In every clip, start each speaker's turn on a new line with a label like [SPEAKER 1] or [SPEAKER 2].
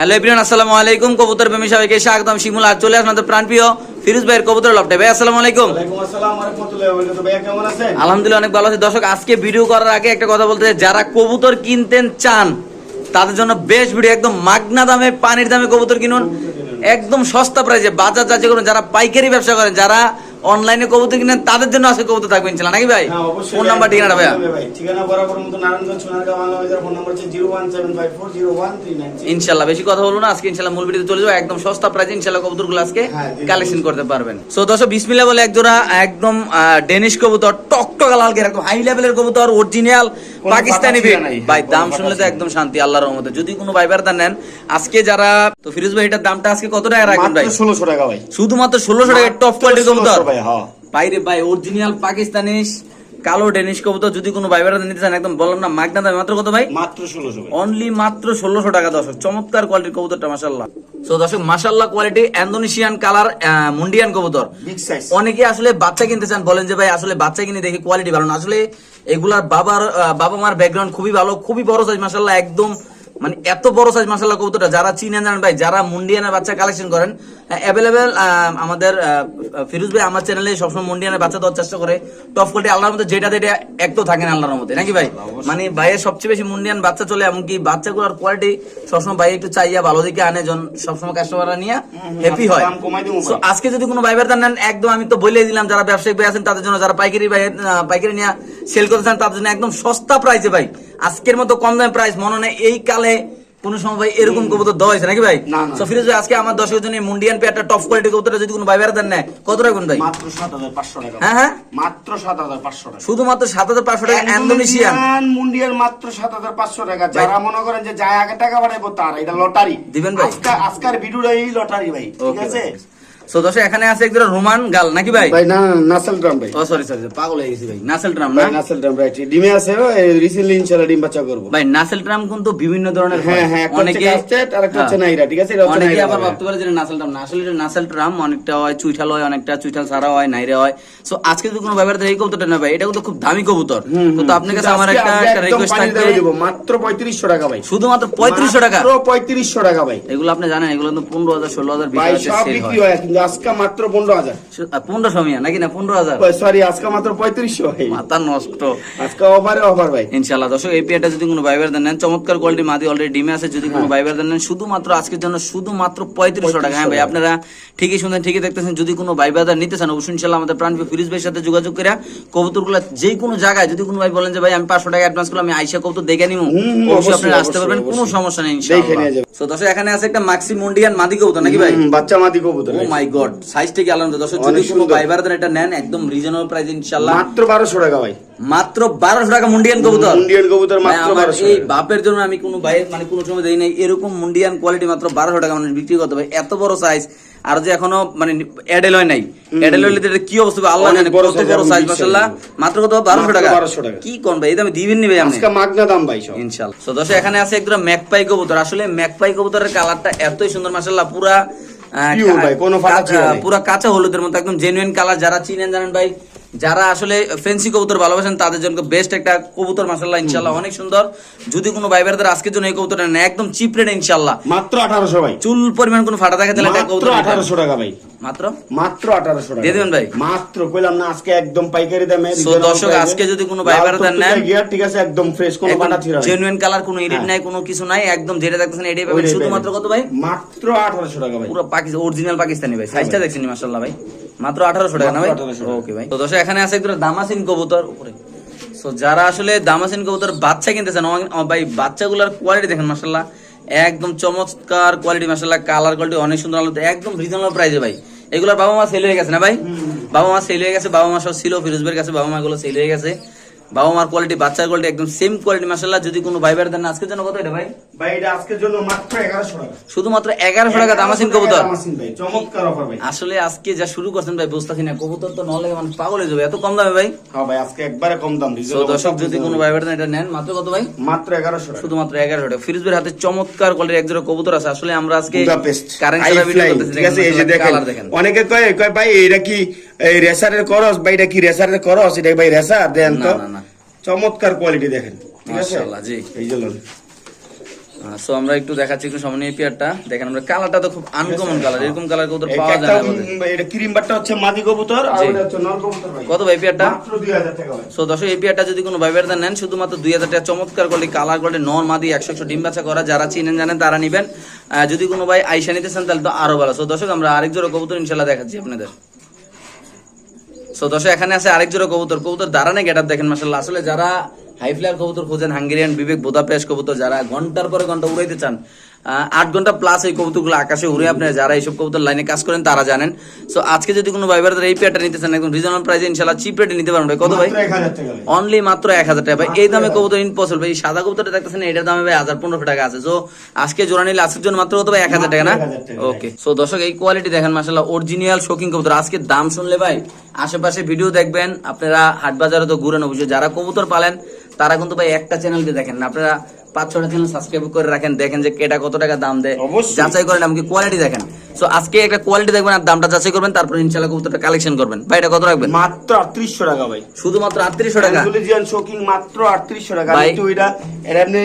[SPEAKER 1] Hello everyone আসসালামু আলাইকুম। কবুতর প্রেমী সবাইকে স্বাগতম। শিমুল আজ চলে আসলাম প্রাণ প্রিয় ফিরোজ ভাইয়ের কবুতর লপটে ভাই আসসালামু আলাইকুম। আলহামদুলিল্লাহ অনেক ভালো আছি। দর্শক আজকে ভিডিও করার আগে একটা কথা বলতে যারা কবুতর কিনতেন চান তাদের জন্য বেশ ভিডিও একদম মাগনা দামে পানির দামে কবুতর কিনুন। একদম সস্তা প্রাইসে বাজার যাচাই করুন যারা পাইকারি ব্যবসা করেন যারা অনলাইনে কবুতর কিনেন তাদের জন্য আজকে কবুতর থাকবে ইনশাল্লাহ নাকি ভাই?
[SPEAKER 2] হ্যাঁ
[SPEAKER 1] ফোন নাম্বার ঠিকানা ভাইয়া?
[SPEAKER 2] ভাই ঠিকানা বরাবর মতো নারায়ণগঞ্জ সোনারগাঁও বাংলা বাজার ফোন নাম্বার হচ্ছে 017540139
[SPEAKER 1] ইনশাল্লাহ বেশি কথা বলব না আজকে ইনশাল্লাহ মূল ভিডিওতে চলে যাব একদম সস্তা প্রাইসে ইনশাল্লাহ কবুতরগুলো আজকে
[SPEAKER 2] হ্যাঁ।
[SPEAKER 1] কালেকশন করতে পারবেন। সো দর্শক বিসমিল্লাহ বলে একজোড়া একদম ডেনিশ কবুতর টকটকা লাল কে একদম হাই লেভেলের কবুতর অরিজিনাল
[SPEAKER 2] কোনো
[SPEAKER 1] পাকিস্তানি
[SPEAKER 2] নাই।
[SPEAKER 1] ভাই দাম শুনলে তো একদম শান্তি আল্লাহর রহমতে। যদি কোনো ভাই বেড়াতে নেন আজকে যারা তো ফিরোজ ভাই এটার দামটা আজকে কত টাকা রাখবেন ভাই?
[SPEAKER 2] মাত্র 1600 টাকা ভাই।
[SPEAKER 1] শুধুমাত্র ষোলোশো টাকা টপ কোয়ালিটির কবুতর?
[SPEAKER 2] 1600 ভাই হ্যাঁ
[SPEAKER 1] বাইরে ভাই অরিজিনাল পাকিস্তানি কালো ডেনিশ কবুতর যদি কোনো ভাই নিতে চান একদম বললাম না মাগনা দামে মাত্র কত ভাই?
[SPEAKER 2] মাত্র 1600 ভাই
[SPEAKER 1] অনলি মাত্র ষোলোশো টাকা দর্শক। চমৎকার কোয়ালিটির কবুতরটা মাসাল্লাহ তো দর্শক মাসাল্লাহ কোয়ালিটি ইন্দোনেশিয়ান কালার মুন্ডিয়ান কবুতর। অনেকে আসলে বাচ্চা কিনতে চান বলেন যে ভাই আসলে বাচ্চা কিনে দেখি কোয়ালিটি ভালো না। আসলে এগুলার বাবার বাবা মার ব্যাকগ্রাউন্ড খুবই ভালো খুবই বড় সাইজ মাসাল্লাহ একদম মানে এত বড় সাইজ মাসাল্লাহ কবুতরটা যারা চিনেন জানেন ভাই যারা মুন্ডিয়ানের বাচ্চা কালেকশন করেন অ্যাভেলেবেল আমাদের ফিরোজ ভাই আমার চ্যানেলে সবসময় মুন্ডিয়ানের বাচ্চা দেওয়ার চেষ্টা করে। টপ কোয়ালিটি আল্লাহর মধ্যে যেটা যেটা এক তো থাকে না আল্লাহর মধ্যে নাকি ভাই? মানে ভাইয়ের সবচেয়ে বেশি মুন্ডিয়ান বাচ্চা চলে এমনকি বাচ্চাগুলোর কোয়ালিটি সবসময় ভাই একটু চাইয়া ভালো দিকে আনে জন সবসময় কাস্টমাররা নিয়ে হ্যাপি হয়।
[SPEAKER 2] ভাই।
[SPEAKER 1] আজকে যদি কোনো ভাই বেড়াতে নেন একদম আমি তো বলেই দিলাম যারা ব্যবসায়িক ভাই আছেন তাদের জন্য যারা পাইকারি ভাই পাইকারি নিয়ে সেল করতে চান তাদের জন্য একদম সস্তা প্রাইসে ভাই। আজকের মতো কম দামে প্রাইস মনে নেই এই কালে কোন সময় ভাই এরকম কবুতর দেওয়া হয়েছে নাকি ভাই?
[SPEAKER 2] না, না।
[SPEAKER 1] সো ফিরোজ ভাই আজকে আমার দর্শকের জন্য মুন্ডিয়ান পে একটা টপ কোয়ালিটি কবুতর যদি কোনো ভাই বেড়াতে নেয় কত রাখবেন ভাই?
[SPEAKER 2] মাত্র 7500 টাকা।
[SPEAKER 1] হ্যাঁ হ্যাঁ?
[SPEAKER 2] মাত্র 7500 টাকা।
[SPEAKER 1] শুধুমাত্র সাত হাজার পাঁচশো টাকা ইন্দোনেশিয়ান।
[SPEAKER 2] মুন্ডিয়াল মাত্র 7500 টাকা। যারা মনে করেন যে যায় আগে টাকা বাড়াইবো তার এটা লটারি।
[SPEAKER 1] দিবেন ভাই?
[SPEAKER 2] আজকে আজকের ভিডিওটা এই লটারি ভাই ঠিক আছে?
[SPEAKER 1] সো দর্শক এখানে আছে একজন রোমান গাল নাকি ভাই?
[SPEAKER 2] ভাই না নাসেল গ্রাম ভাই।
[SPEAKER 1] ও সরি সরি পাগল হয়ে গেছি ভাই। নাসেল ট্রাম না?
[SPEAKER 2] নাসেল গ্রাম রাইট ডিমে আছে রিসেন্টলি ইনশাআল্লাহ ডিম বাচ্চা করব।
[SPEAKER 1] ভাই নাসেল ট্রাম কিন্তু বিভিন্ন ধরনের
[SPEAKER 2] হ্যাঁ।
[SPEAKER 1] হ্যাঁ
[SPEAKER 2] কাস্টেড আর একটা হচ্ছে
[SPEAKER 1] হ্যাঁ।
[SPEAKER 2] নাইরা ঠিক আছে? এটা হচ্ছে
[SPEAKER 1] অনেকে আবার ভাবতে পারে যে নাসেল না। আসলে এটা নাসেল ট্রাম অনেকটা হয় চুইঠাল হয় অনেকটা চুইঠাল ছাড়া হয় নাইরে হয়। সো আজকে যদি কোনো ব্যাপারে এই কবুতরটা না ভাই এটা কিন্তু খুব দামি কবুতর। তো তো আপনার কাছে আমার একটা একটা রিকোয়েস্ট থাকবে।
[SPEAKER 2] মাত্র 3500 টাকা ভাই।
[SPEAKER 1] শুধুমাত্র পঁয়ত্রিশশো টাকা?
[SPEAKER 2] মাত্র 3500 টাকা ভাই।
[SPEAKER 1] এগুলো আপনি জানেন এগুলো কিন্তু পনেরো হাজার ষোলো হাজার
[SPEAKER 2] ভাই
[SPEAKER 1] বিশ
[SPEAKER 2] সব
[SPEAKER 1] সেল
[SPEAKER 2] বিক্রি
[SPEAKER 1] হয়।
[SPEAKER 2] হয় কিন্তু আজকে মাত্র 15000
[SPEAKER 1] পনেরোশো মিয়া নাকি না পনেরো হাজার?
[SPEAKER 2] সরি আজকে মাত্র 3500 ভাই
[SPEAKER 1] মাথা নষ্ট।
[SPEAKER 2] আজকে অফারে অফার ভাই।
[SPEAKER 1] ইনশাল্লাহ দর্শক এই পেয়ারটা যদি কোনো ভাইবার দেন চমৎকার কোয়ালিটি মাদি অলরেডি ডিমে আছে যদি কোনো ভাইবার দেন শুধুমাত্র আজকের জন্য শুধুমাত্র পঁয়ত্রিশশো টাকা। হ্যাঁ ভাই আপনারা ঠিকই শুনছেন ঠিকই দেখতেছেন যদি কোনো ভাই নিতে চান অবশ্যই ইনশাল্লাহ আমাদের প্রাণ ফিরিজ ভাইয়ের সাথে যোগাযোগ করে কবুতরগুলো যে কোনো জায়গায় যদি কোনো ভাই বলেন যে ভাই আমি পাঁচশো টাকা অ্যাডভান্স করলাম আমি আইসা কবুতর দেখে নিবো অবশ্যই আপনারা আসতে পারবেন কোনো সমস্যা নেই
[SPEAKER 2] দেখে
[SPEAKER 1] ইনশাআল্লাহ তো দর্শক এখানে আছে একটা মাক্সি মুন্ডিয়ান মাদি কবুতর নাকি ভাই?
[SPEAKER 2] বাচ্চা মাদি কবুতর
[SPEAKER 1] ও মাই গড সাইজটা কি আলাদা? দর্শক যদি কোনো। ভাই এটা নেন একদম রিজনেবল প্রাইস ইনশাআল্লাহ।
[SPEAKER 2] মাত্র 1200 টাকা ভাই।
[SPEAKER 1] মাত্র বারোশো টাকা মুন্ডিয়ান কবুতর।
[SPEAKER 2] মুন্ডিয়ান কবুতর মাত্র 1200
[SPEAKER 1] এই বাপের জন্য আমি কোনো ভাই মানে কোনো সময় দেই নাই। এরকম মুন্ডিয়ান কোয়ালিটি মাত্র বারোশো টাকা মানে বিক্রি করতে ভাই এত বড় সাইজ আর যে এখনও মানে এডেল হয় নাই। এডেল হইলে এটা কি অবস্থা হবে? আল্লাহ জানে কত বড় সাইজ
[SPEAKER 2] করি।
[SPEAKER 1] মাত্র কত? বারোশো
[SPEAKER 2] মাত্র
[SPEAKER 1] টাকা।
[SPEAKER 2] 1200 টাকা।
[SPEAKER 1] কি কোন ভাই? এটা আমি দিবেন নিবে আপনি?
[SPEAKER 2] আজকে মাগনা দাম ভাই সব।
[SPEAKER 1] তো দর্শক এখানে আছে একদম ম্যাকপাই কবুতর। আসলে ম্যাকপাই কবুতরের কালারটা এতই সুন্দর মাসাল্লাহ পুরা পুরা কাঁচা হলুদের মতো একদম জেনুইন কালার যারা চিনেন জানেন ভাই যারা আসলে ফেন্সি কবুতর ভালোবাসেন তাদের জন্য বেস্ট একটা কবুতর মাসাল্লাহ ইনশাল্লাহ অনেক সুন্দর। যদি কোনো ভাই আজকের জন্য এই কবুতরটা নেয় একদম চিপ রেট ইনশাল্লাহ
[SPEAKER 2] মাত্র 1800 ভাই।
[SPEAKER 1] চুল পরিমাণ কোনো ফাটা থাকে তাহলে কবুতর।
[SPEAKER 2] 1800 টাকা ভাই।
[SPEAKER 1] মাত্র?
[SPEAKER 2] মাত্র 1800 টাকা।
[SPEAKER 1] দিয়ে দিবেন ভাই?
[SPEAKER 2] মাত্র কইলাম না আজকে একদম পাইকারি দামে
[SPEAKER 1] দর্শক, আজকে যদি কোনো ভাই নেন,
[SPEAKER 2] গিয়ার ঠিক আছে একদম ফ্রেশ কোনো ছিড়া
[SPEAKER 1] জেনুইন কালার কোনো এডিট
[SPEAKER 2] হ্যাঁ।
[SPEAKER 1] নাই কোনো কিছু নাই একদম যেটা দেখতেছেন এটাই পাবেন। শুধুমাত্র কত ভাই?
[SPEAKER 2] মাত্র 1800 টাকা ভাই।
[SPEAKER 1] পুরো পাকিস্তান অরিজিনাল পাকিস্তানি ভাই। সাইজটা দেখছেন মাশাআল্লাহ ভাই? মাত্র 1800 টাকা না ভাই?
[SPEAKER 2] মাত্র 1800 টাকা।
[SPEAKER 1] ওকে ভাই। তো দর্শক এখানে আছে একদম দামাসিন কবুতর উপরে। সো যারা আসলে দামাসিন কবুতর বাচ্চা কিনতেছেন ভাই বাচ্চাগুলোর কোয়ালিটি দেখেন মাসাল্লাহ একদম চমৎকার কোয়ালিটি মাসাল্লাহ কালার কোয়ালিটি অনেক সুন্দর আলো একদম রিজনেবল প্রাইসে ভাই। এগুলোর বাবা মা সেল হয়ে গেছে না ভাই? বাবা মা সেল হয়ে গেছে বাবা মা সব ছিল ফিরোজবের কাছে বাবা মা গুলো সেল হয়ে গেছে। বাবা মার কোয়ালিটি বাচ্চার কোয়ালিটি একদম সেম কোয়ালিটি মাশাআল্লাহ। যদি কোনো ভাই বেড়াতেন আজকের জন্য কত এটা ভাই?
[SPEAKER 2] ভাই এটা আজকের জন্য মাত্র 1100 টাকা।
[SPEAKER 1] শুধুমাত্র এগারোশো টাকা দামাসিন কবুতর।
[SPEAKER 2] দামাসিন ভাই। চমৎকার অফার ভাই।
[SPEAKER 1] আসলে আজকে যা শুরু করছেন ভাই বুঝতেছি না। কবুতর তো নলে মানুষ পাগল হয়ে যাবে। এত কম দামে ভাই?
[SPEAKER 2] হ্যাঁ ভাই আজকে একবারে কম দাম
[SPEAKER 1] তো দর্শক যদি কোনো। ভাই বেড়াতেন এটা নেন। মাত্র কত ভাই?
[SPEAKER 2] মাত্র 1100 টাকা।
[SPEAKER 1] শুধুমাত্র এগারোশো টাকা। ফিরোজবের হাতে চমৎকার কোয়ালিটির এক জোড়া কবুতর আছে। আসলে আমরা আজকে কারেন্ট ভিডিও করতেছি।
[SPEAKER 2] ঠিক আছে এই যে দেখেন।
[SPEAKER 1] দেখেন।
[SPEAKER 2] অনেকে কয় কয় ভাই এটা কি এই রেসারের করস ভাই এটা কি রেসারের করস এটা ভাই রেসার দেন তো। চমৎকার কোয়ালিটি দেখেন ঠিক আছে?
[SPEAKER 1] জি।
[SPEAKER 2] এই যে
[SPEAKER 1] সো আমরা একটু দেখাচ্ছি একটু সামনে এই পেয়ারটা দেখেন আমরা কালারটা তো খুব আনকমন কালার এরকম কালার কবুতর পাওয়া যায় না
[SPEAKER 2] এটা ক্রিম বারটা হচ্ছে মাদি কবুতর আর
[SPEAKER 1] জি।
[SPEAKER 2] ওটা হচ্ছে নর কবুতর ভাই।
[SPEAKER 1] কত ভাই পেয়ারটা
[SPEAKER 2] মাত্র 2000 টাকা ভাই।
[SPEAKER 1] সো দর্শক এই পেয়ারটা যদি কোনো ভাইবারদার নেন শুধুমাত্র দুই হাজার টাকা। চমৎকার করলে কালার করলে নর মাদি একশো একশো ডিম বাচ্চা করা যারা চিনেন জানেন তারা নিবেন। যদি কোনো ভাই আইসা নিতে চান তাহলে তো আরও ভালো। সো দর্শক আমরা আরেক জোড়া কবুতর ইনশাল্লাহ দেখাচ্ছি আপনাদের। সো দর্শক, এখানে আছে আরেক জোড়া কবুতর কবুতর দাঁড়ানে গেট দেখেন মাসাল্লাহ আসলে যারা হাই ফ্লায়ার কবুতর খুঁজেন, হাঙ্গেরিয়ান, বিবেক বোদাপেশ কবুতর, যারা ঘণ্টার পরে ঘণ্টা উড়াইতে চান আট ঘণ্টা প্লাস এই কবুতরগুলো আকাশে উড়ে আপনি যারা এইসব কবুতর লাইনে কাজ করেন তারা জানেন। সো আজকে যদি কোনো ভাইবারদের এই পেয়ারটা নিতে চান একদম রিজনেবল প্রাইসে ইনশাল্লাহ চিপ রেটে নিতে পারবেন। ভাই কত ভাই?
[SPEAKER 2] মাত্র 1000 টাকা ভাই।
[SPEAKER 1] অনলি মাত্র এক হাজার টাকা। ভাই এই দামে কবুতর ইম্পসিবল ভাই সাদা কবুতরটা দেখতেছেন এটার দামে ভাই হাজার পনেরোশো টাকা আছে। তো আজকে জোড়া নিলে আজকের জন্য মাত্র কত ভাই? এক হাজার টাকা না?
[SPEAKER 2] মাত্র 1000 টাকা।
[SPEAKER 1] ওকে সো দর্শক এই কোয়ালিটি দেখেন মাসাল্লাহ অরিজিনাল শোকিং কবুতর। আজকে দাম শুনলে ভাই আশেপাশে ভিডিও দেখবেন আপনারা হাট বাজারে তো ঘুরেন অবশ্যই। যারা কবুতর পালেন তারা কিন্তু ভাই একটা চ্যানেলকে দেখেন না। আপনারা পাঁচ ছটা চ্যানেল সাবস্ক্রাইব করে রাখেন দেখেন যে কেটা কত টাকা দাম দেয়। যাচাই করেন এমনকি কোয়ালিটি দেখেন। সো আজকে একটা কোয়ালিটি দেখবেন আর দামটা যাচাই করবেন তারপর কবুতরটা কালেকশন করবেন। ভাই এটা কত রাখবেন?
[SPEAKER 2] মাত্র 3800 টাকা ভাই।
[SPEAKER 1] শুধুমাত্র আটত্রিশশো টাকা?
[SPEAKER 2] অ্যান্ডুলিজিয়ান শোকিং মাত্র 3800 টাকা। কিন্তু এটা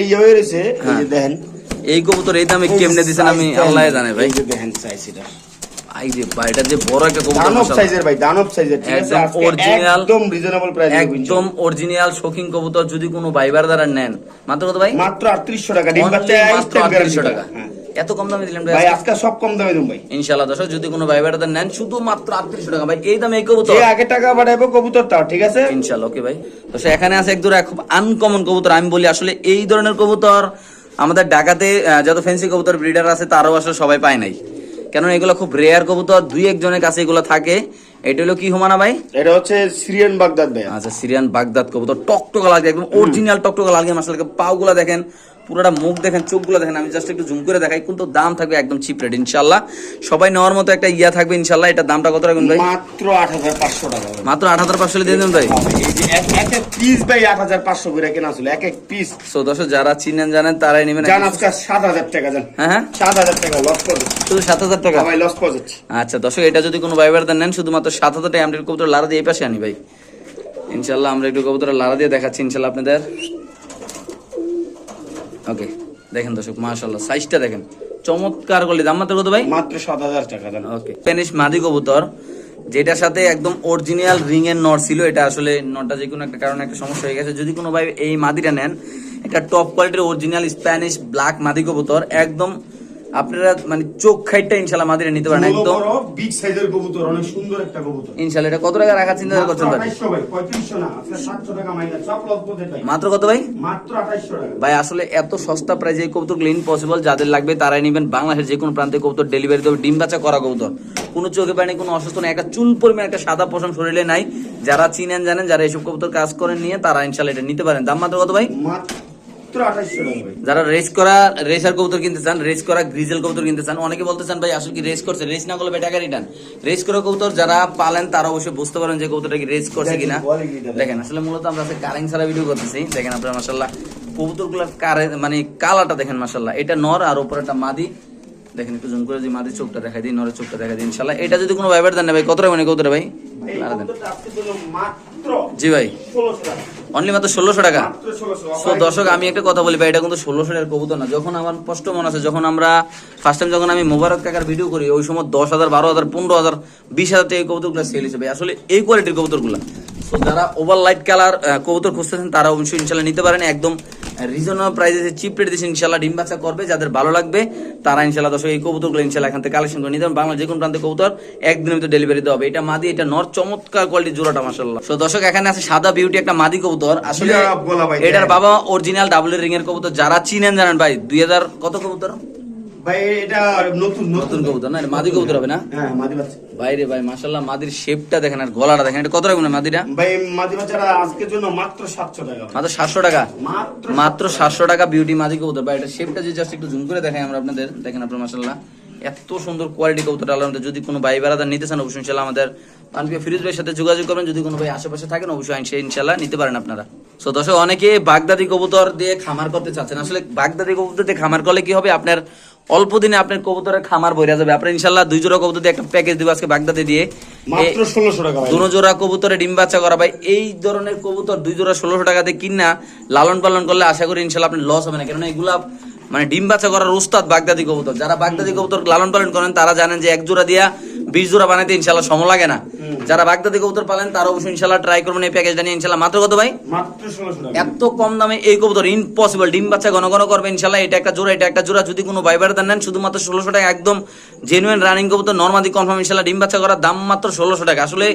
[SPEAKER 2] ইয়ে হয়ে রয়েছে এই
[SPEAKER 1] হ্যাঁ।
[SPEAKER 2] যে দেখেন।
[SPEAKER 1] এই কবুতর এই দামে কেমনে দিচ্ছেন আমি আল্লাহ। জানে ভাই।
[SPEAKER 2] দেখেন সাইজ এটা।
[SPEAKER 1] ভাই ভাই এটা যে বড় একটা কবুতর
[SPEAKER 2] দানব সাইজের ভাই দানব সাইজের ঠিক আছে?
[SPEAKER 1] একদম
[SPEAKER 2] একদম রিজনেবল প্রাইস
[SPEAKER 1] একদম অরিজিনাল শৌখিন কবুতর যদি কোনো ভাইবার দ্বারা নেন। মাত্র কত ভাই?
[SPEAKER 2] মাত্র 3800 টাকা ডিম বাচ্চা
[SPEAKER 1] 3800 টাকা। এত কম দামে দিলেন
[SPEAKER 2] ভাই
[SPEAKER 1] ভাই
[SPEAKER 2] আজকে? সব কম দামে দিন ভাই।
[SPEAKER 1] ইনশাআল্লাহ দর্শক যদি কোনো ভাইবার দ্বারা নেন শুধু মাত্র আটত্রিশশো টাকা। ভাই এই দামে এই কবুতর?
[SPEAKER 2] আগে টাকা বাড়াইবো কবুতর তাও ঠিক আছে?
[SPEAKER 1] ইনশাআল্লাহ ওকে ভাই। তো এখানে আছে এক দুরা খুব আনকমন কবুতর। আমি বলি আসলে এই ধরনের কবুতর আমাদের ঢাকাতে যত ফেন্সি কবুতর ব্রিডার আছে তারও আসলে সবাই পায় নাই। কেন এগুলো খুব রেয়ার কবুতর দুই একজনের কাছে এগুলো থাকে। এটা হলো কি হুমানা ভাই?
[SPEAKER 2] এটা হচ্ছে সিরিয়ান বাগদাদ ভাই
[SPEAKER 1] আচ্ছা সিরিয়ান বাগদাদ কবুতর টকটকা লাগে একদম অরিজিনাল টকটকা লাগে মাসালকে পাওগুলা দেখেন। পুরোটা মুখ দেখেন চোখগুলো দেখেন আমি জাস্ট একটু জুম করে দেখাই কিন্তু দাম থাকবে একদম চিপ রেট ইনশাল্লাহ সবাই নেওয়ার মতো একটা ইয়া থাকবে ইনশাল্লাহ এটা দামটা কত রাখবেন ভাই?
[SPEAKER 2] মাত্র 8500 টাকা
[SPEAKER 1] মাত্র আট হাজার পাঁচশো দিয়ে দেবেন ভাই?
[SPEAKER 2] এক এক এক পিস ভাই 8500 করে কেনা ছিল এক এক পিস
[SPEAKER 1] সো দর্শক যারা চিনেন জানেন তারাই নেবেন
[SPEAKER 2] জান আজকে 7000 টাকা জান।
[SPEAKER 1] হ্যাঁ
[SPEAKER 2] 7000 টাকা লস করে
[SPEAKER 1] শুধু সাত হাজার টাকা?
[SPEAKER 2] ভাই লস করে
[SPEAKER 1] আচ্ছা দর্শক এটা যদি কোনো ভাই বারদার নেন শুধুমাত্র সাত হাজার টাকা আমরা কবুতর লারা দিয়ে এই পাশে আনি ভাই। ইনশাল্লাহ আমরা একটু কবুতর লারা দিয়ে দেখাচ্ছি ইনশাল্লাহ আপনাদের। ওকে দেখেন দর্শক মাশাল্লাহ সাইজটা দেখেন। চমৎকার করলে দাম মাত্র কত ভাই?
[SPEAKER 2] মাত্র 7000 টাকা জান
[SPEAKER 1] ওকে স্প্যানিশ মাদি কবুতর যেটার সাথে একদম অরিজিনাল রিং এর নট ছিল এটা আসলে নটটা যে কোনো একটা কারণে একটা সমস্যা হয়ে গেছে। যদি কোনো ভাই এই মাদিটা নেন একটা টপ কোয়ালিটির অরিজিনাল স্প্যানিশ ব্ল্যাক মাদি কবুতর একদম আপনারা মানে চোখ খাইটটা ইনশাল্লাহ মাদিটা নিতে পারেন একদম।
[SPEAKER 2] বিগ সাইজের কবুতর অনেক সুন্দর একটা কবুতর।
[SPEAKER 1] ইনশাল্লাহ এটা কত টাকা রাখার চিন্তা করছেন ভাই?
[SPEAKER 2] 2800 ভাই 3500 না আজকে 700 টাকা মাইনাস সব ভাই
[SPEAKER 1] মাত্র কত ভাই?
[SPEAKER 2] মাত্র 2800 টাকা।
[SPEAKER 1] ভাই আসলে এত সস্তা প্রাইজে এই কবুতরগুলো পসিবল যাদের লাগবে তারাই নেবেন। বাংলাদেশের যে কোনো প্রান্তে কবুতর ডেলিভারি দেবে ডিম বাচ্চা করা কবুতর। কোনো চোখে পায়নি কোনো অসুস্থ নেই একটা চুল পরিমাণ একটা সাদা পশম শরীরে নাই। যারা চিনেন জানেন যারা এইসব কবুতর কাজ করেন নিয়ে তারা ইনশাল্লাহ এটা নিতে পারেন। দাম মাত্র কত ভাই?
[SPEAKER 2] মাত্র 2800 টাকা ভাই
[SPEAKER 1] যারা রেস করা রেসার কবুতর কিনতে চান রেস করা গ্রিজেল কবুতর কিনতে চান অনেকে বলতে চান ভাই আসলে কি রেস করছে? রেস না করলে ভাই টাকা রিটার্ন রেস করা কবুতর যারা পালেন তারা অবশ্যই বুঝতে পারেন যে কবুতরটা কি রেস করছে কিনা।
[SPEAKER 2] দেখেন।
[SPEAKER 1] আসলে মূলত আমরা আজকে কারেং ছাড়া ভিডিও করতেছি। দেখেন আপনারা মাসাল্লাহ কবুতরগুলোর কারে মানে কালারটা দেখেন মাসাল্লাহ এটা নর আর উপরে একটা মাদি। দেখেন একটু জুম করে যদি মাদি চোখটা দেখাই দিই নরের চোখটা দেখাই দিই ইনশাল্লাহ এটা যদি কোনো ভাইবার দেন না ভাই কত মানে কবুতর ভাই? দেন। জি ভাই। অনলি মাত্র ষোলোশো টাকা।
[SPEAKER 2] মাত্র 1600
[SPEAKER 1] সো দর্শক আমি একটা কথা বলি ভাই এটা কিন্তু ষোলোশো টাকার কবুতর না। যখন আমার স্পষ্ট মনে আছে যখন আমরা ফার্স্ট টাইম যখন আমি মোবারক কাকার ভিডিও করি ওই সময় দশ হাজার বারো হাজার পনেরো হাজার বিশ হাজার টাকা এই কবুতরগুলো সেল হিসেবে আসলে এই কোয়ালিটির কবুতরগুলো। সো যারা ওভার লাইট কালার কবুতর খুঁজতেছেন তারা অবশ্যই ইনশাল্লাহ নিতে পারেন। একদম রিজনেবল প্রাইসে চিপ রেট দিচ্ছে ইনশাল্লাহ ডিম বাচ্চা করবে যাদের ভালো লাগবে তারা ইনশাল্লাহ দর্শক এই কবুতরগুলো ইনশাল্লাহ এখান থেকে কালেকশন করে নিতে পারেন। বাংলা যে কোনো প্রান্তে কবুতর একদিনের ভিতরে ডেলিভারি দেওয়া হবে। এটা মাদি এটা নর চমৎকার কোয়ালিটির জোড়াটা মাসাল্লাহ সো দর্শক এখানে আছে সাদা বিউটি একটা মাদি কবুতর। আসলে এটার বাবা অরিজিনাল ডাবল রিং এর কবুতর। যারা চিনেন জানেন ভাই দুই হাজার কত কবুতর?
[SPEAKER 2] ভাই এটা নতুন
[SPEAKER 1] নতুন। কবুতর না মাদি কবুতর হবে না?
[SPEAKER 2] হ্যাঁ মাদি বাচ্চা।
[SPEAKER 1] ভাই ভাই মাসাল্লাহ মাদির শেপটা দেখেন আর গলাটা দেখেন এটা কত রাখবেন মাদিটা?
[SPEAKER 2] ভাই মাদি বাচ্চারা আজকের জন্য মাত্র 700 টাকা।
[SPEAKER 1] মাত্র সাতশো টাকা?
[SPEAKER 2] মাত্র
[SPEAKER 1] মাত্র সাতশো টাকা। বিউটি মাদি কবুতর। ভাই এটা শেপটা যে জাস্ট একটু জুম করে দেখাই আমরা আপনাদের দেখেন আপনার এত সুন্দর কোয়ালিটি কবুতর যদি কোনো ভাই বেড়াদার নিতে চান অবশ্যই ইনশাল্লাহ আমাদের পানপিয়া ফিরোজ ভাইয়ের সাথে যোগাযোগ করবেন। যদি কোনো ভাই আশেপাশে থাকেন অবশ্যই সে ইনশাল্লাহ নিতে পারেন আপনারা। সো দর্শক অনেকে বাগদাদি কবুতর দিয়ে খামার করতে চাচ্ছেন। আসলে বাগদাদি কবুতর দিয়ে খামার করলে কি হবে? আপনার অল্প দিনে আপনার কবুতরের খামার বইরা যাবে। আপনার ইনশাল্লাহ দুই জোড়া কবুতর দিয়ে একটা প্যাকেজ দিব আজকে বাগদাদে দিয়ে।
[SPEAKER 2] মাত্র 1600 টাকা ভাই।
[SPEAKER 1] দুনো জোড়া কবুতরে ডিম বাচ্চা করা ভাই। এই ধরনের কবুতর দুই জোড়া ষোলোশো টাকা দিয়ে কিনা লালন পালন করলে আশা করি ইনশাল্লাহ আপনার লস হবে না। কেননা এগুলা মানে ডিম বাচ্চা করার উস্তাদ বাগদাদি কবুতর। যারা বাগদাদি কবুতর লালন পালন করেন তারা জানেন যে এক জোড়া দিয়া বিশ জোড়া বানাইতে ইনশাল্লাহ সময় লাগে না। যারা বাগদাদি কবুতর পালেন তারা অবশ্যই ইনশাল্লাহ ট্রাই করবেন এই প্যাকেজটা নিয়ে ইনশাল্লাহ। মাত্র কত ভাই?
[SPEAKER 2] টাকা।
[SPEAKER 1] এত কম দামে এই কবুতর ইম্পসিবল ডিম বাচ্চা ঘন ঘন করবে ইনশাল্লাহ এটা একটা জোড়া এটা একটা জোড়া। যদি কোনো বাইবার দেন নেন শুধুমাত্র ষোলোশো টাকা একদম জেনুইন রানিং কবুতর নর্মাদি কনফার্ম ইনশাল্লাহ ডিম বাচ্চা করার দাম মাত্র ষোলোশো টাকা। আসলে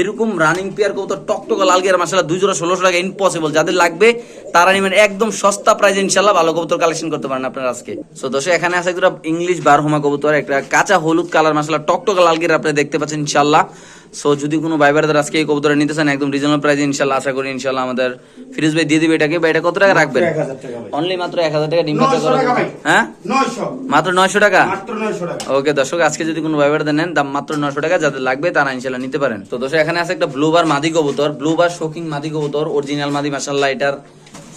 [SPEAKER 1] এরকম রানিং পেয়ার কবুতর টকটকা লাল গিয়ার মাসাল্লাহ দুই জোড়া ষোলোশো টাকা ইম্পসিবল যাদের লাগবে তারা নেবেন একদম সস্তা প্রাইজে ইনশাল্লাহ ভালো কবুতর কালেকশন করতে পারেন আপনারা আজকে। সো দোষে এখানে আছে একটা ইংলিশ বারহমা কবুতর একটা কাঁচা হলুদ কালার মাসাল্লাহ টকটকা লাল গিয়ার আপনারা দেখতে পাচ্ছেন ইনশাল্লাহ সো যদি কোনো বাইবারদের আজকে এই কবুতরটা নিতে চান একদম রিজনেবল প্রাইজে ইনশাল্লাহ আশা করি ইনশাল্লাহ আমাদের ফিরিজ ভাই দিয়ে দিবে এটাকে। বা এটা কত টাকা রাখবেন? অনলি মাত্র এক হাজার টাকা ডিম বাচ্চা
[SPEAKER 2] নয়শো
[SPEAKER 1] করা হ্যাঁ?
[SPEAKER 2] নয়শো।
[SPEAKER 1] মাত্র নয়শো টাকা?
[SPEAKER 2] মাত্র নয়শো টাকা।
[SPEAKER 1] ওকে দর্শক আজকে যদি কোনো ভাইবারদের নেন দাম মাত্র নশো টাকা যাদের লাগবে তারা ইনশাল্লাহ নিতে পারেন। তো দর্শক এখানে আছে একটা ব্লুবার মাদি কবুতর ব্লুবার শোকিং মাদি কবুতর অরিজিনাল মাদি মাসাল্লাহ এটার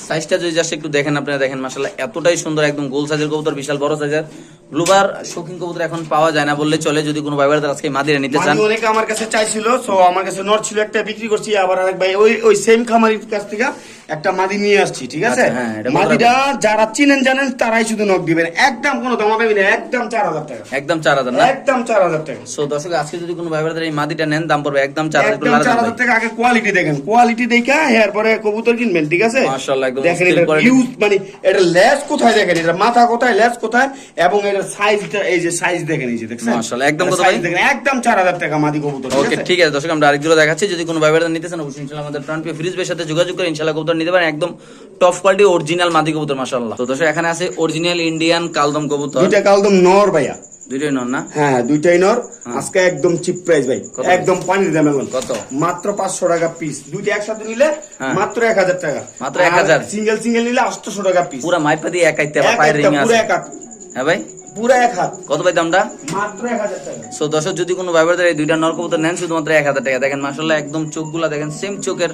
[SPEAKER 1] সাইজটা যদি জাস্ট একটু দেখেন, আপনারা দেখেন মাসাল্লাহ এতটাই সুন্দর, একদম গোল সাইজের কবুতর, বিশাল বড় সাইজের ব্লুবার শৌখিন কবুতর এখন পাওয়া যায় না বললে চলে, যদি কোনো ভাইবার আজকে মাদিরা নিতে চান।
[SPEAKER 2] অনেকে আমার কাছে চাইছিল সো আমার কাছে নর ছিল, একটা বিক্রি করছি, আবার আরেক ভাই ওই ওই সেম খামারির কাছ থেকে একটা মাদি নিয়ে আসছি ঠিক আছে?
[SPEAKER 1] আচ্ছা, হ্যাঁ,
[SPEAKER 2] মাদিটা যারা চিনেন জানেন তারাই শুধু নক দিবেন। একদম কোনো দামাদামি না একদম চার হাজার টাকা।
[SPEAKER 1] একদম চার হাজার না?
[SPEAKER 2] একদম চার হাজার টাকা।
[SPEAKER 1] সো দর্শক আজকে যদি কোনো ভাইবারদের এই মাদিটা নেন দাম পড়বে একদম চার হাজার
[SPEAKER 2] চার হাজার টাকা আগে কোয়ালিটি দেখেন। কোয়ালিটি দেখা এরপরে কবুতর কিনবেন ঠিক আছে?
[SPEAKER 1] মাশাআল্লাহ, একদম
[SPEAKER 2] দেখেন এটা। ইউজ মানে এটা লেস কোথায় দেখেন? এটা মাথা কোথায় লেস কোথায়? এবং এটার সাইজটা এই যে সাইজ দেখেন এই যে দেখছেন?
[SPEAKER 1] মাশাআল্লাহ, একদম কত ভাই?
[SPEAKER 2] দেখেন একদম চার হাজার টাকা মাদি কবুতর
[SPEAKER 1] ওকে ঠিক আছে দর্শক আমরা আরেকগুলো দেখাচ্ছি। যদি কোনো ভাইবারদের নিতে চান অবশ্যই ইনশাল্লাহ আমাদের প্রাণ ফ্রিজ বের সাথে যোগাযোগ করে ইনশাল্লাহ কবুতর নিতে পারেন একদম টপ কোয়ালিটি অরিজিনাল মাদি কবুতর মাশাআল্লাহ। তো দর্শক এখানে আছে অরিজিনাল ইন্ডিয়ান কালদম কবুতর।
[SPEAKER 2] দুইটা কালদম নর ভাইয়া।
[SPEAKER 1] দুইটাই নন না?
[SPEAKER 2] হ্যাঁ হ্যাঁ, দুইটাই নর। আজকে একদম চিপ প্রাইস ভাই। একদম পানির দাম
[SPEAKER 1] কত?
[SPEAKER 2] মাত্র পাঁচশো টাকা পিস দুইটা একসাথে নিলে
[SPEAKER 1] হ্যাঁ।
[SPEAKER 2] মাত্র এক হাজার টাকা।
[SPEAKER 1] মাত্র 1000
[SPEAKER 2] সিঙ্গেল সিঙ্গেল নিলে আটশো টাকা পিস
[SPEAKER 1] পুরা মাইপা দিয়ে একাইতে
[SPEAKER 2] এক
[SPEAKER 1] পায়ের রিং
[SPEAKER 2] পুরো
[SPEAKER 1] আছে।
[SPEAKER 2] এক হাত।
[SPEAKER 1] হ্যাঁ ভাই?
[SPEAKER 2] পুরো এক হাত।
[SPEAKER 1] কত ভাই দামটা?
[SPEAKER 2] মাত্র এক হাজার টাকা।
[SPEAKER 1] সো দর্শক যদি কোনো ভাইবারদের এই দুইটা নেন শুধুমাত্র এক হাজার টাকা। দেখেন মাসাল্লাহ একদম চোখগুলা দেখেন সেম চোখের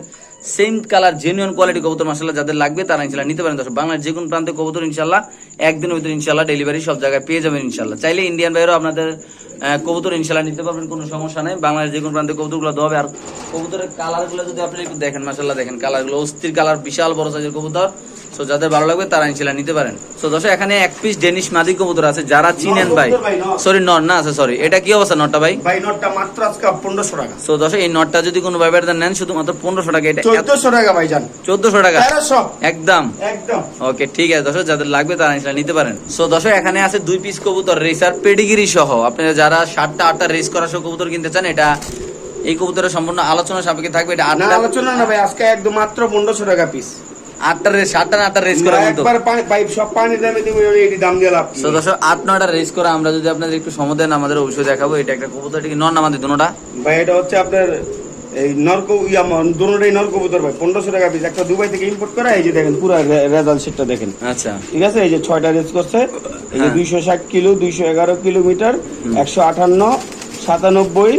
[SPEAKER 1] সেম কালার জেনুইন কোয়ালিটি কবুতর মাসাল্লাহ যাদের লাগবে তারা ইনশাল্লাহ নিতে পারেন। দর্শক বাংলার যে কোনো প্রান্তে কবুতর ইনশাল্লাহ একদিনের ভিতরে ইনশাল্লাহ ডেলিভারি সব জায়গায় পেয়ে যাবেন ইনশাল্লাহ চাইলে ইন্ডিয়ান বাইরেও আপনাদের কবুতর ইনশাল্লাহ নিতে পারবেন কোনো সমস্যা নেই। বাংলার যে কোনো প্রান্তে কবুতরগুলো দেওয়া হবে আর কবুতরের কালারগুলো যদি আপনি একটু দেখেন মাসাল্লাহ দেখেন কালারগুলো অস্থির কালার বিশাল বড় সাইজের কবুতর। সো যাদের ভালো লাগবে তারা ইনশাল্লাহ নিতে পারেন। সো দর্শক এখানে এক পিস ডেনিশ মাদি কবুতর আছে যারা চিনেন ভাই।
[SPEAKER 2] কবুতর ভাই।
[SPEAKER 1] সরি নট না আছে সরি এটা কি অবস্থা নটটা ভাই?
[SPEAKER 2] ভাই নটটা মাত্র আজকে পনেরোশো টাকা।
[SPEAKER 1] সো দর্শক এই নটটা যদি কোনো ভাইবার নেন শুধুমাত্র পনেরোশো টাকা। এটা
[SPEAKER 2] চোদ্দশো টাকা ভাই যান
[SPEAKER 1] চোদ্দশো টাকা? একদম।
[SPEAKER 2] একদম।
[SPEAKER 1] ওকে ঠিক আছে দশ যাদের লাগবে তারা ইনশাল্লাহ নিতে পারেন। সো দশ এখানে আছে দুই পিস কবুতর রেসার পেডিগিরি সহ। আপনারা যারা সাতটা আটটা রেস করা সব কবুতর কিনতে চান এটা এই কবুতরের সম্পূর্ণ আলোচনা সাপেক্ষে থাকবে। এটা আটটা
[SPEAKER 2] আলোচনা না ভাই আজকে একদম মাত্র পনেরোশো টাকা পিস
[SPEAKER 1] আটটা রেস সাতটা আটটা রেস করা
[SPEAKER 2] একবার পাইপ সব পানি দামে দিব এটি দাম দিয়ে লাভ কি?
[SPEAKER 1] সো দর্শক আট নয়টা রেস করা আমরা যদি আপনাদের একটু সময় দেন আমাদের অবশ্যই দেখাবো। এটা একটা কবুতর এটা কি নন আমাদের দুটোটা
[SPEAKER 2] ভাই এটা হচ্ছে আপনার এই নরক ইয়া দুটোটাই নরকবুতর ভাই পনেরোশো টাকা পিস একটা দুবাই থেকে ইম্পোর্ট করা এই যে দেখেন পুরো রেজাল্ট সেটটা দেখেন।
[SPEAKER 1] আচ্ছা।
[SPEAKER 2] ঠিক আছে? এই যে ছয়টা রেস করছে এই যে
[SPEAKER 1] হ্যাঁ।
[SPEAKER 2] দুইশো ষাট কিলো দুইশো এগারো কিলোমিটার একশো আটান্ন সাতানব্বই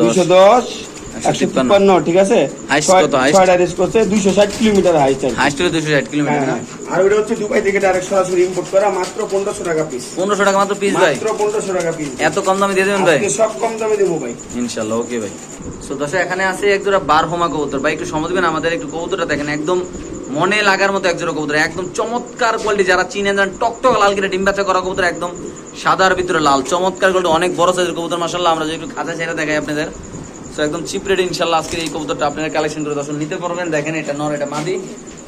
[SPEAKER 1] দশ। দশ একশো
[SPEAKER 2] একশো
[SPEAKER 1] তিপ্পান্ন।
[SPEAKER 2] তিপ্পান্ন ঠিক আছে?
[SPEAKER 1] Highest
[SPEAKER 2] ছয়-
[SPEAKER 1] কত, highest?
[SPEAKER 2] ছয়টা রেস করছে দুইশো ষাট কিলোমিটার হাইট
[SPEAKER 1] হাইস্ট হলে দুশো ষাট কিলোমিটার
[SPEAKER 2] আর ওটা হচ্ছে দুবাই থেকে ডাইরেক্ট সরাসরি ইম্পোর্ট করা মাত্র পনেরোশো টাকা পিস
[SPEAKER 1] পনেরোশো টাকা মাত্র পিস ভাই?
[SPEAKER 2] মাত্র পনেরোশো টাকা পিস
[SPEAKER 1] এত কম দামে দিয়ে দেবেন ভাই?
[SPEAKER 2] সব কম দামে দেবো ভাই।
[SPEAKER 1] ইনশাল্লাহ ওকে ভাই। সো দর্শক এখানে আছে এক জোড়া বার হোমা কবুতর। ভাই একটু সময় দিবেন আমাদের একটু কবুতরটা দেখেন একদম মনে লাগার মতো এক জোড়া কবুতর। একদম চমৎকার কোয়ালিটি যারা চিনে যান টকটক লাল কিনে ডিম বাচ্চা করা কবুতর একদম সাদার ভিতরে লাল। চমৎকার কোয়ালিটি অনেক বড় সাইজের কবুতর মাসাল্লাহ আমরা যদি একটু খাঁচা ছেড়ে দেখাই আপনাদের। তো একদম চিপ রেট ইনশাল্লাহ আজকে এই কবুতরটা আপনারা কালেকশন করে দর্শক নিতে পারবেন। দেখেন এটা নর এটা মাদি।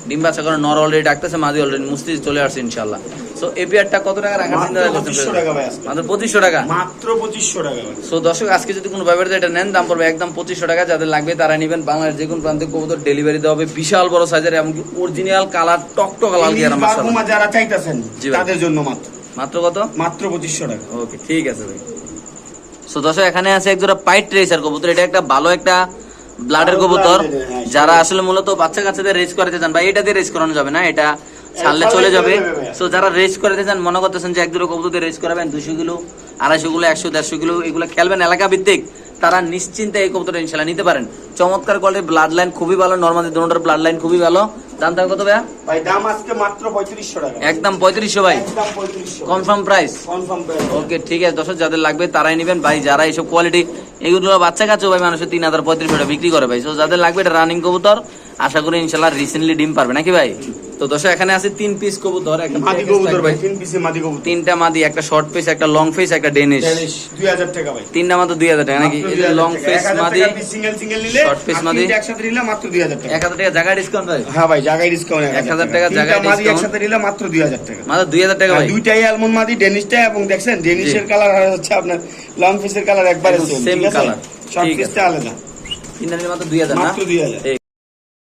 [SPEAKER 1] ডিম বাচ্চা করে নর অলরেডি ডাকতেছে মাদি অলরেডি মুস্তি চলে আসছে ইনশাল্লাহ। সো এপিআরটা কত টাকা রাখার চিন্তা
[SPEAKER 2] মাত্র
[SPEAKER 1] করছেন
[SPEAKER 2] 2500 টাকা ভাই আজকে।
[SPEAKER 1] মাত্র পঁচিশশো টাকা?
[SPEAKER 2] মাত্র পঁচিশশো টাকা
[SPEAKER 1] সো দর্শক আজকে যদি কোনো ব্যাপারে এটা নেন দাম পড়বে একদম পঁচিশশো টাকা। যাদের লাগবে তারা নেবেন। বাংলার যে কোনো প্রান্তে কবুতর ডেলিভারি দেওয়া হবে। বিশাল বড় সাইজের এমনকি অরিজিনাল কালার টকটক লাল
[SPEAKER 2] বারগুমা যারা চাইতেছেন তাদের জন্য মাত্র।
[SPEAKER 1] মাত্র কত?
[SPEAKER 2] মাত্র পঁচিশশো টাকা।
[SPEAKER 1] ওকে ঠিক আছে ভাই। সো দর্শক এখানে আছে একজোড়া পাইট রেসার কবুতর। এটা একটা ভালো একটা ব্লাডের কবুতর।
[SPEAKER 2] হ্যাঁ,
[SPEAKER 1] যারা আসলে মূলত বাচ্চা কাচ্চাদের রেস করাতে চান বা এটা দিয়ে রেস করানো যাবে না এটা ছাড়লে চলে যাবে। সো যারা রেস করাতে চান মনে করতেছেন যে এক দুটো কবুতর রেস করাবেন দুশো কিলো আড়াইশো কিলো একশো দেড়শো কিলো এগুলো খেলবেন। এলাকা ভিত্তিক তারা নিশ্চিন্তে এই কবুতরটা ইনশাল্লাহ নিতে পারেন। চমৎকার কোয়ালিটির ব্লাড লাইন খুবই ভালো নর্মালি দুটোর ব্লাড লাইন খুবই ভালো। দাম থাকবে কত ভাইয়া?
[SPEAKER 2] ভাই দাম আজকে মাত্র পঁয়ত্রিশশো টাকা।
[SPEAKER 1] একদম পঁয়ত্রিশশো ভাই।
[SPEAKER 2] একদম পঁয়ত্রিশশো।
[SPEAKER 1] কনফার্ম প্রাইস
[SPEAKER 2] কনফার্ম
[SPEAKER 1] ওকে ঠিক আছে দর্শক যাদের লাগবে তারাই নেবেন। ভাই যারা এইসব কোয়ালিটি এগুলো বাচ্চা কাছে ভাই মানুষের তিন হাজার পঁয়ত্রিশ টাকা বিক্রি করে ভাই। সো যাদের লাগবে এটা রানিং কবুতর আশা করি ইনশাল্লাহ রিসেন্টলি ডিম পারবে। নাকি ভাই? তো দর্শক এখানে আছে তিন পিস কবুতর একটা
[SPEAKER 2] মাদি কবুতর ভাই তিন পিসে মাদি কবুতর।
[SPEAKER 1] তিনটা মাদি একটা শর্ট পিস একটা লং ফেস একটা ডেনিশ
[SPEAKER 2] ড্যানিশ দুই হাজার টাকা ভাই।
[SPEAKER 1] তিনটা মাত্র দুই হাজার টাকা নাকি? লং ফেস মাদি
[SPEAKER 2] সিঙ্গেল সিঙ্গেল নিলে
[SPEAKER 1] piece মাদি।
[SPEAKER 2] তিনটে একসাথে নিলে মাত্র দুই হাজার টাকা।
[SPEAKER 1] এক হাজার টাকা জায়গা ডিসকাউন্ট ভাই?
[SPEAKER 2] হ্যাঁ ভাই জায়গায় ডিসকাউন্ট
[SPEAKER 1] এক হাজার টাকা। জায়গায়
[SPEAKER 2] মাদি একসাথে নিলে মাত্র দুই হাজার টাকা।
[SPEAKER 1] মাত্র দুই হাজার টাকা ভাই।
[SPEAKER 2] দুইটাই অ্যালমন্ড মাদি ডেনিশটা এবং দেখছেন ডেনিশের কালার হচ্ছে আপনার লং পিসের কালার একবারে সেম
[SPEAKER 1] colour।
[SPEAKER 2] শর্ট পিসটা আলাদা।
[SPEAKER 1] তিনটা নিলে মাত্র দুই হাজার না?
[SPEAKER 2] মাত্র দুই হাজার।
[SPEAKER 1] এই